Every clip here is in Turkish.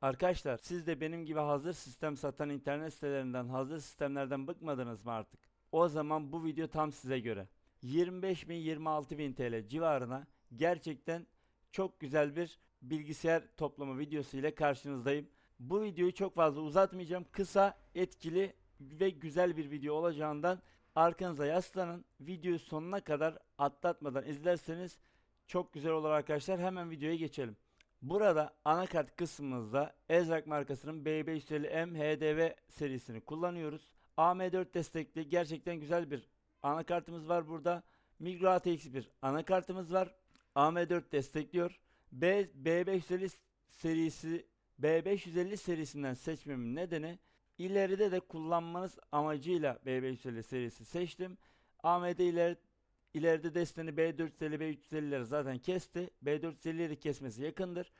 Arkadaşlar siz de benim gibi hazır sistem satan internet sitelerinden, hazır sistemlerden bıkmadınız mı artık? O zaman bu video tam size göre. 25.000-26.000 TL civarına gerçekten çok güzel bir bilgisayar toplama videosu ile karşınızdayım. Bu videoyu çok fazla uzatmayacağım. Kısa, etkili ve güzel bir video olacağından arkanıza yaslanın. Videoyu sonuna kadar atlatmadan izlerseniz çok güzel olur arkadaşlar. Hemen videoya geçelim. Burada anakart kısmımızda Ezrak markasının B550M HDV serisini kullanıyoruz. AM4 destekli gerçekten güzel bir anakartımız var burada. Micro ATX bir anakartımız var. AM4 destekliyor. B, B550 serisi B550 serisinden seçmemin nedeni ileride de kullanmanız amacıyla B550 serisi seçtim. AMD ileri, ileride desteğini B450 B350'leri zaten kesti. B450'ye de kesmesi yakındır.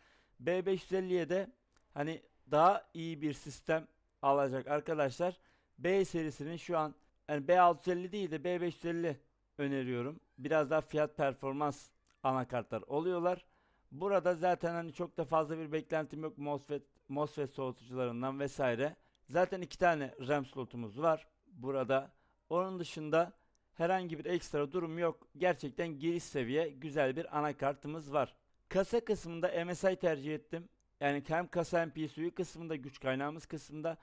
B550'ye de hani daha iyi bir sistem alacak arkadaşlar. B serisinin şu an yani B650 değil de B550 öneriyorum. Biraz daha fiyat performans anakartlar oluyorlar. Burada zaten hani çok da fazla bir beklentim yok MOSFET, MOSFET soğutucularından vesaire. Zaten iki tane RAM slotumuz var burada. Onun dışında herhangi bir ekstra durum yok. Gerçekten giriş seviye güzel bir anakartımız var. Kasa kısmında MSI tercih ettim. Yani hem kasa hem PSU kısmında güç kaynağımız kısmında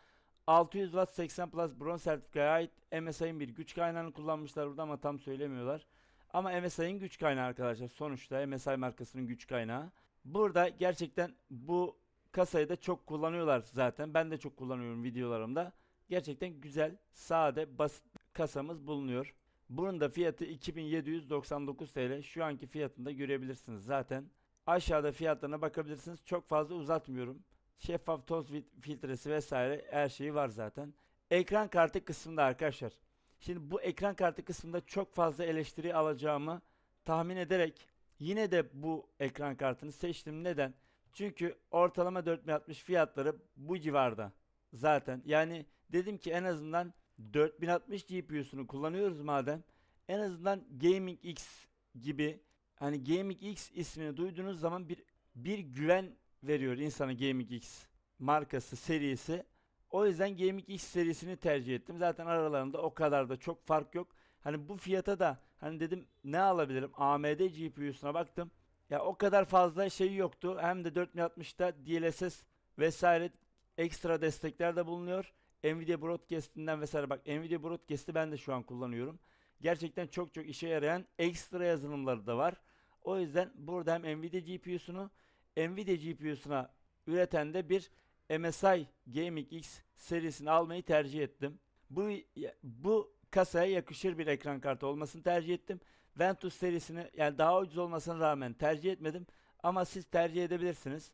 600 Watt 80 Plus bronz sertifikaya ait MSI'nin bir güç kaynağını kullanmışlar burada ama tam söylemiyorlar. Ama MSI'nin güç kaynağı arkadaşlar sonuçta MSI markasının güç kaynağı. Burada gerçekten bu kasayı da çok kullanıyorlar zaten. Ben de çok kullanıyorum videolarımda. Gerçekten güzel, sade, basit kasamız bulunuyor. Bunun da fiyatı 2799 TL. Şu anki fiyatını da görebilirsiniz zaten. Aşağıda fiyatlarına bakabilirsiniz. Çok fazla uzatmıyorum. Şeffaf toz fil- filtresi vesaire her şeyi var zaten. Ekran kartı kısmında arkadaşlar. Şimdi bu ekran kartı kısmında çok fazla eleştiri alacağımı tahmin ederek yine de bu ekran kartını seçtim. Neden? Çünkü ortalama 4060 fiyatları bu civarda. Zaten yani dedim ki en azından 4060 GPU'sunu kullanıyoruz madem en azından Gaming X gibi hani Gaming X ismini duyduğunuz zaman bir bir güven veriyor insana Gaming X markası serisi. O yüzden Gaming X serisini tercih ettim. Zaten aralarında o kadar da çok fark yok. Hani bu fiyata da hani dedim ne alabilirim? AMD GPU'suna baktım. Ya o kadar fazla şey yoktu. Hem de 4060'ta DLSS vesaire ekstra destekler de bulunuyor. Nvidia Broadcast'inden vesaire bak Nvidia Broadcast'i ben de şu an kullanıyorum. Gerçekten çok çok işe yarayan ekstra yazılımları da var. O yüzden burada hem Nvidia GPU'sunu Nvidia GPU'suna üreten de bir MSI Gaming X serisini almayı tercih ettim. Bu bu kasaya yakışır bir ekran kartı olmasını tercih ettim. Ventus serisini yani daha ucuz olmasına rağmen tercih etmedim. Ama siz tercih edebilirsiniz.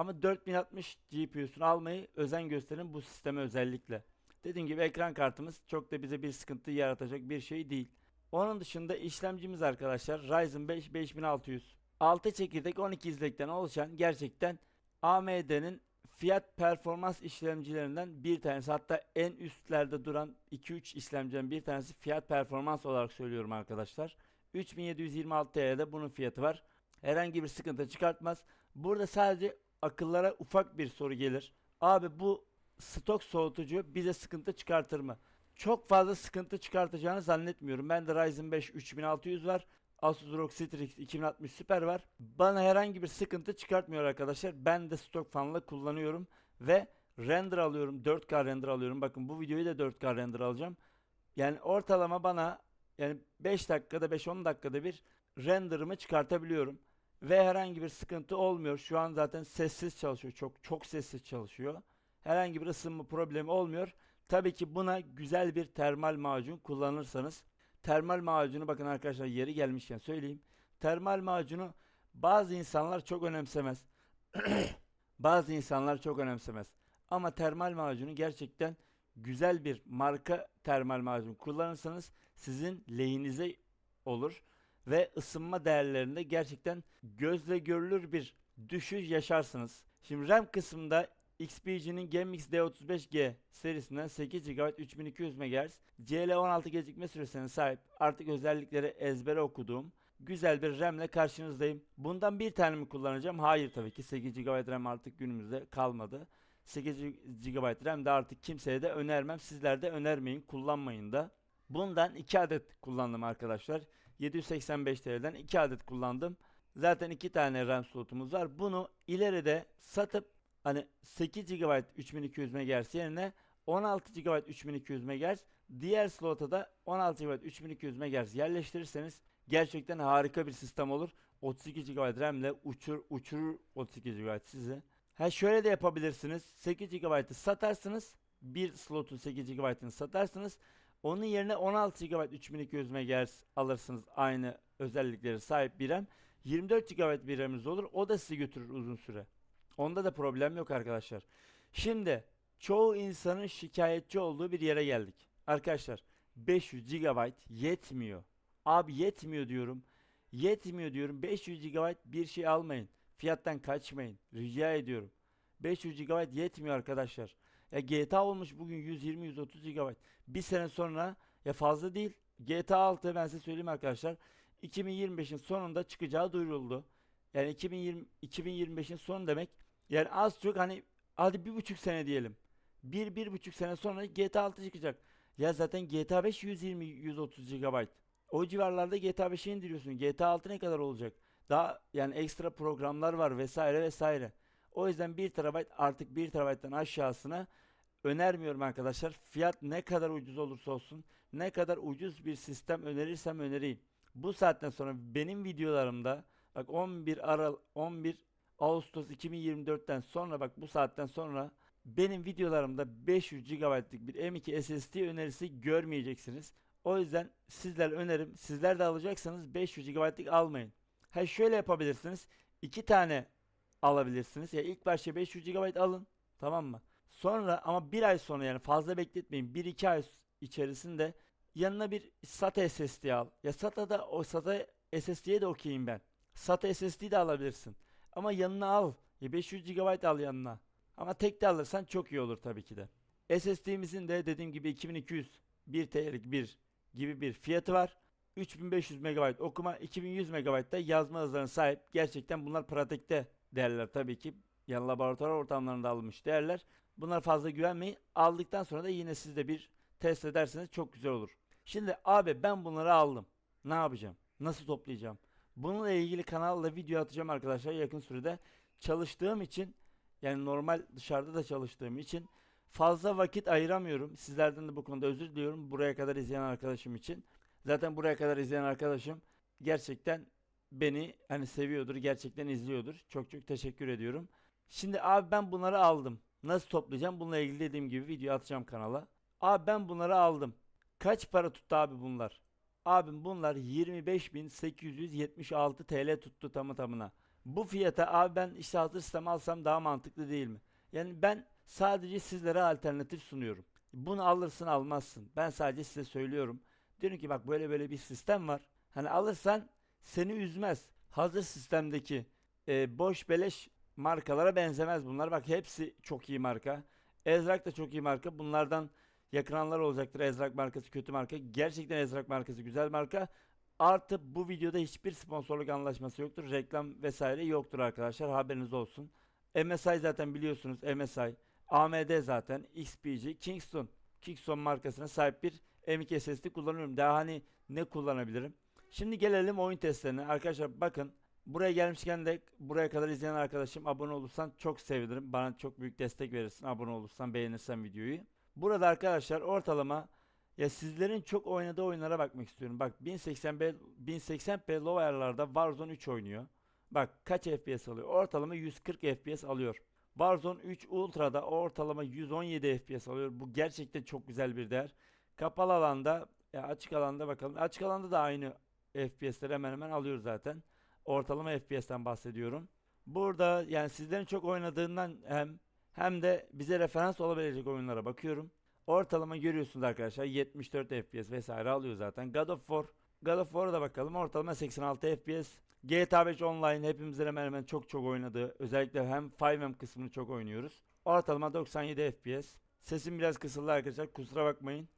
Ama 4060 GPU'sunu almayı özen gösterin bu sisteme özellikle. Dediğim gibi ekran kartımız çok da bize bir sıkıntı yaratacak bir şey değil. Onun dışında işlemcimiz arkadaşlar Ryzen 5 5600. 6 çekirdek 12 izlekten oluşan gerçekten AMD'nin fiyat performans işlemcilerinden bir tanesi hatta en üstlerde duran 2-3 işlemciden bir tanesi fiyat performans olarak söylüyorum arkadaşlar. 3726 TL'de bunun fiyatı var. Herhangi bir sıkıntı çıkartmaz. Burada sadece akıllara ufak bir soru gelir. Abi bu stok soğutucu bize sıkıntı çıkartır mı? Çok fazla sıkıntı çıkartacağını zannetmiyorum. Ben de Ryzen 5 3600 var. Asus ROG Strix 2060 Super var. Bana herhangi bir sıkıntı çıkartmıyor arkadaşlar. Ben de stok fanla kullanıyorum ve render alıyorum. 4K render alıyorum. Bakın bu videoyu da 4K render alacağım. Yani ortalama bana yani 5 dakikada 5-10 dakikada bir renderımı çıkartabiliyorum. Ve herhangi bir sıkıntı olmuyor. Şu an zaten sessiz çalışıyor. Çok çok sessiz çalışıyor. Herhangi bir ısınma problemi olmuyor. Tabii ki buna güzel bir termal macun kullanırsanız termal macunu bakın arkadaşlar yeri gelmişken söyleyeyim. Termal macunu bazı insanlar çok önemsemez. bazı insanlar çok önemsemez. Ama termal macunu gerçekten güzel bir marka termal macun kullanırsanız sizin lehinize olur ve ısınma değerlerinde gerçekten gözle görülür bir düşüş yaşarsınız. Şimdi RAM kısmında XPG'nin GameX D35G serisinden 8 GB 3200 MHz CL16 gecikme süresine sahip artık özellikleri ezbere okuduğum güzel bir RAM ile karşınızdayım. Bundan bir tane mi kullanacağım? Hayır tabii ki 8 GB RAM artık günümüzde kalmadı. 8 GB RAM de artık kimseye de önermem. Sizler de önermeyin, kullanmayın da. Bundan 2 adet kullandım arkadaşlar. 785 TL'den 2 adet kullandım. Zaten 2 tane RAM slotumuz var. Bunu ileride satıp hani 8 GB 3200 MHz yerine 16 GB 3200 MHz diğer slota da 16 GB 3200 MHz yerleştirirseniz gerçekten harika bir sistem olur. 32 GB RAM ile uçur uçurur 32 GB sizi. Ha şöyle de yapabilirsiniz. 8 GB'ı satarsınız. Bir slotun 8 GB'ını satarsınız. Onun yerine 16 GB 3200 MHz alırsınız. Aynı özellikleri sahip bir RAM. 24 GB bir RAM'iniz olur. O da sizi götürür uzun süre. Onda da problem yok arkadaşlar. Şimdi çoğu insanın şikayetçi olduğu bir yere geldik. Arkadaşlar 500 GB yetmiyor. Abi yetmiyor diyorum. Yetmiyor diyorum. 500 GB bir şey almayın. Fiyattan kaçmayın. Rica ediyorum. 500 GB yetmiyor arkadaşlar. Ya GTA olmuş bugün 120-130 GB. Bir sene sonra ya fazla değil. GTA 6 ben size söyleyeyim arkadaşlar. 2025'in sonunda çıkacağı duyuruldu. Yani 2020 2025'in sonu demek yani az çok hani hadi bir buçuk sene diyelim. Bir, bir buçuk sene sonra GTA 6 çıkacak. Ya zaten GTA 5 120-130 GB. O civarlarda GTA 5'i indiriyorsun. GTA 6 ne kadar olacak? Daha yani ekstra programlar var vesaire vesaire. O yüzden 1 TB artık 1 TB'den aşağısına önermiyorum arkadaşlar. Fiyat ne kadar ucuz olursa olsun, ne kadar ucuz bir sistem önerirsem önereyim. Bu saatten sonra benim videolarımda bak 11 Aral 11 Ağustos 2024'ten sonra bak bu saatten sonra benim videolarımda 500 GB'lık bir M2 SSD önerisi görmeyeceksiniz. O yüzden sizler önerim sizler de alacaksanız 500 GB'lık almayın. Ha şöyle yapabilirsiniz. iki tane alabilirsiniz. Ya ilk başta 500 GB alın. Tamam mı? Sonra ama bir ay sonra yani fazla bekletmeyin. 1-2 ay içerisinde yanına bir SATA SSD al. Ya SATA'da o SATA SSD'ye de okeyim ben. SATA SSD de alabilirsin. Ama yanına al. Ya 500 GB al yanına. Ama tek de alırsan çok iyi olur tabii ki de. SSD'mizin de dediğim gibi 2200 1 TL'lik bir gibi bir fiyatı var. 3500 MB okuma, 2100 MB da yazma hızlarına sahip. Gerçekten bunlar pratikte değerler tabii ki. Yani laboratuvar ortamlarında alınmış değerler. Bunlar fazla güvenmeyin. Aldıktan sonra da yine siz de bir test ederseniz çok güzel olur. Şimdi abi ben bunları aldım. Ne yapacağım? Nasıl toplayacağım? Bununla ilgili kanalda video atacağım arkadaşlar yakın sürede. Çalıştığım için yani normal dışarıda da çalıştığım için fazla vakit ayıramıyorum. Sizlerden de bu konuda özür diliyorum. Buraya kadar izleyen arkadaşım için. Zaten buraya kadar izleyen arkadaşım gerçekten beni hani seviyordur, gerçekten izliyordur. Çok çok teşekkür ediyorum. Şimdi abi ben bunları aldım. Nasıl toplayacağım? Bununla ilgili dediğim gibi video atacağım kanala. Abi ben bunları aldım. Kaç para tuttu abi bunlar? Abim bunlar 25.876 TL tuttu tamı tamına. Bu fiyata abi ben işte hazır sistem alsam daha mantıklı değil mi? Yani ben sadece sizlere alternatif sunuyorum. Bunu alırsın almazsın. Ben sadece size söylüyorum. Diyorum ki bak böyle böyle bir sistem var. Hani alırsan seni üzmez. Hazır sistemdeki e, boş beleş markalara benzemez bunlar. Bak hepsi çok iyi marka. Ezrak da çok iyi marka. Bunlardan yakınanlar olacaktır. Ezrak markası kötü marka. Gerçekten Ezrak markası güzel marka. Artı bu videoda hiçbir sponsorluk anlaşması yoktur. Reklam vesaire yoktur arkadaşlar. Haberiniz olsun. MSI zaten biliyorsunuz. MSI. AMD zaten. XPG. Kingston. Kingston markasına sahip bir M2 SSD kullanıyorum. Daha hani ne kullanabilirim? Şimdi gelelim oyun testlerine. Arkadaşlar bakın buraya gelmişken de buraya kadar izleyen arkadaşım abone olursan çok sevinirim. Bana çok büyük destek verirsin abone olursan beğenirsen videoyu. Burada arkadaşlar ortalama ya sizlerin çok oynadığı oyunlara bakmak istiyorum. Bak 1080p 1080p low ayarlarda Warzone 3 oynuyor. Bak kaç FPS alıyor? Ortalama 140 FPS alıyor. Warzone 3 Ultra'da ortalama 117 FPS alıyor. Bu gerçekten çok güzel bir değer. Kapalı alanda ya açık alanda bakalım. Açık alanda da aynı FPS'leri hemen hemen alıyor zaten. Ortalama FPS'ten bahsediyorum. Burada yani sizlerin çok oynadığından hem hem de bize referans olabilecek oyunlara bakıyorum. Ortalama görüyorsunuz arkadaşlar 74 FPS vesaire alıyor zaten. God of War God of War'a da bakalım. Ortalama 86 FPS. GTA 5 Online hepimizin hemen hemen çok çok oynadığı. Özellikle hem 5M kısmını çok oynuyoruz. Ortalama 97 FPS. Sesim biraz kısıldı arkadaşlar kusura bakmayın.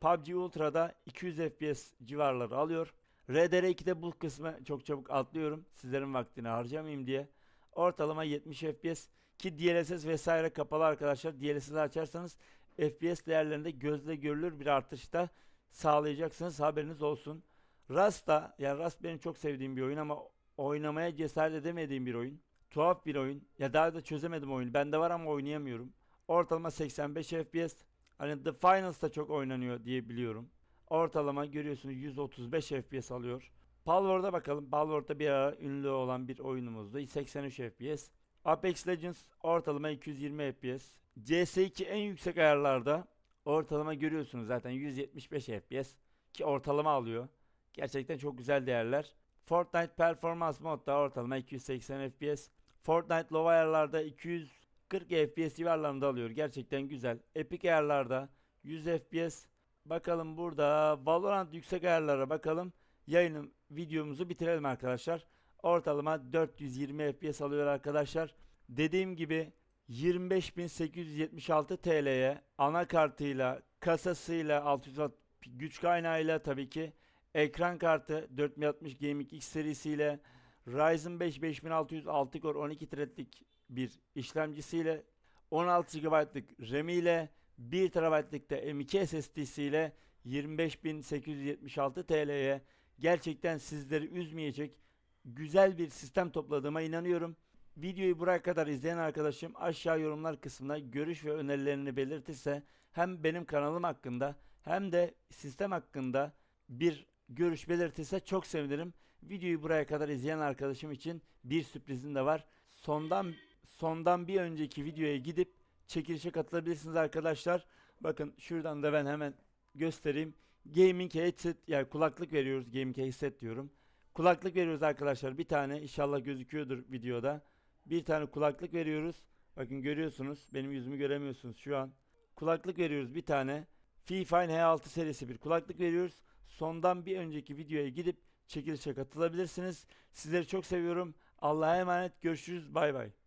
PUBG Ultra'da 200 FPS civarları alıyor. RDR2'de bu kısmı çok çabuk atlıyorum. Sizlerin vaktini harcamayayım diye. Ortalama 70 FPS ki DLSS vesaire kapalı arkadaşlar. DLSS açarsanız FPS değerlerinde gözle görülür bir artışta sağlayacaksınız. Haberiniz olsun. Rust'ta yani Rust benim çok sevdiğim bir oyun ama oynamaya cesaret edemediğim bir oyun. Tuhaf bir oyun. Ya daha da çözemedim oyunu. Bende var ama oynayamıyorum. Ortalama 85 FPS. Hani The Finals'ta çok oynanıyor diye biliyorum. Ortalama görüyorsunuz 135 FPS alıyor. Palworld'a bakalım. Palworld'da bir ara ünlü olan bir oyunumuzdu. 83 FPS. Apex Legends ortalama 220 FPS. CS2 en yüksek ayarlarda ortalama görüyorsunuz zaten 175 FPS ki ortalama alıyor. Gerçekten çok güzel değerler. Fortnite Performance modda ortalama 280 FPS. Fortnite low ayarlarda 240 FPS civarlarında alıyor. Gerçekten güzel. Epic ayarlarda 100 FPS. Bakalım burada Valorant yüksek ayarlara bakalım. Yayının videomuzu bitirelim arkadaşlar. Ortalama 420 FPS alıyor arkadaşlar. Dediğim gibi 25.876 TL'ye anakartıyla, kasasıyla, 600 watt güç kaynağıyla tabii ki ekran kartı 4060 Gaming X serisiyle Ryzen 5 5600 6 core 12 threadlik bir işlemcisiyle 16 GB'lık RAM ile 1 TB'lık da M2 SSD'siyle 25.876 TL'ye gerçekten sizleri üzmeyecek güzel bir sistem topladığıma inanıyorum. Videoyu buraya kadar izleyen arkadaşım aşağı yorumlar kısmına görüş ve önerilerini belirtirse hem benim kanalım hakkında hem de sistem hakkında bir görüş belirtirse çok sevinirim. Videoyu buraya kadar izleyen arkadaşım için bir sürprizim de var. Sondan sondan bir önceki videoya gidip çekilişe katılabilirsiniz arkadaşlar. Bakın şuradan da ben hemen göstereyim. Gaming headset yani kulaklık veriyoruz. Gaming headset diyorum. Kulaklık veriyoruz arkadaşlar. Bir tane inşallah gözüküyordur videoda. Bir tane kulaklık veriyoruz. Bakın görüyorsunuz. Benim yüzümü göremiyorsunuz şu an. Kulaklık veriyoruz bir tane. Fifine H6 serisi bir kulaklık veriyoruz. Sondan bir önceki videoya gidip çekilişe katılabilirsiniz. Sizleri çok seviyorum. Allah'a emanet. Görüşürüz. Bay bay.